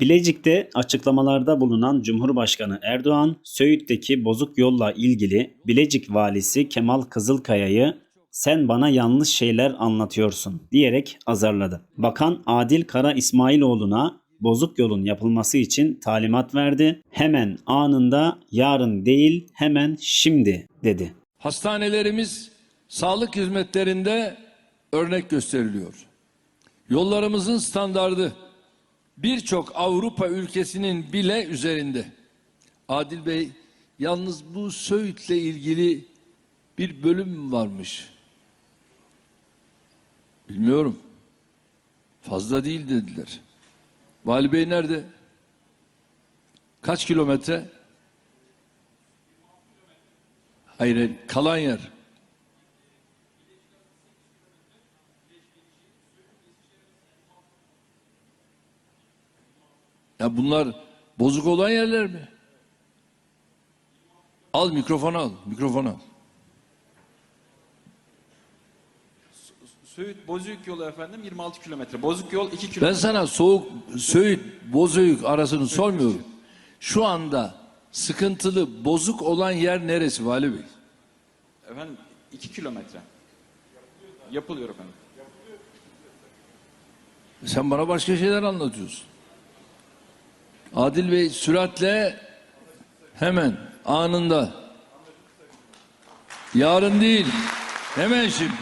Bilecik'te açıklamalarda bulunan Cumhurbaşkanı Erdoğan, Söğüt'teki bozuk yolla ilgili Bilecik valisi Kemal Kızılkaya'yı sen bana yanlış şeyler anlatıyorsun diyerek azarladı. Bakan Adil Kara İsmailoğlu'na bozuk yolun yapılması için talimat verdi. Hemen anında yarın değil hemen şimdi dedi. Hastanelerimiz sağlık hizmetlerinde örnek gösteriliyor. Yollarımızın standardı birçok Avrupa ülkesinin bile üzerinde. Adil Bey yalnız bu Söğüt'le ilgili bir bölüm varmış. Bilmiyorum. Fazla değil dediler. Vali Bey nerede? Kaç kilometre? Hayır, kalan yer. Ya bunlar bozuk olan yerler mi? Al mikrofonu al, mikrofonu al. Söğüt Bozüyük yolu efendim 26 kilometre. Bozuk yol 2 Ben kilometre. sana soğuk, Söğüt, Bozüyük arasını sormuyorum. Şu anda sıkıntılı, bozuk olan yer neresi Vali Bey? Efendim 2 kilometre. Yapılıyor efendim. Sen bana başka şeyler anlatıyorsun. Adil Bey süratle hemen anında. Yarın değil hemen şimdi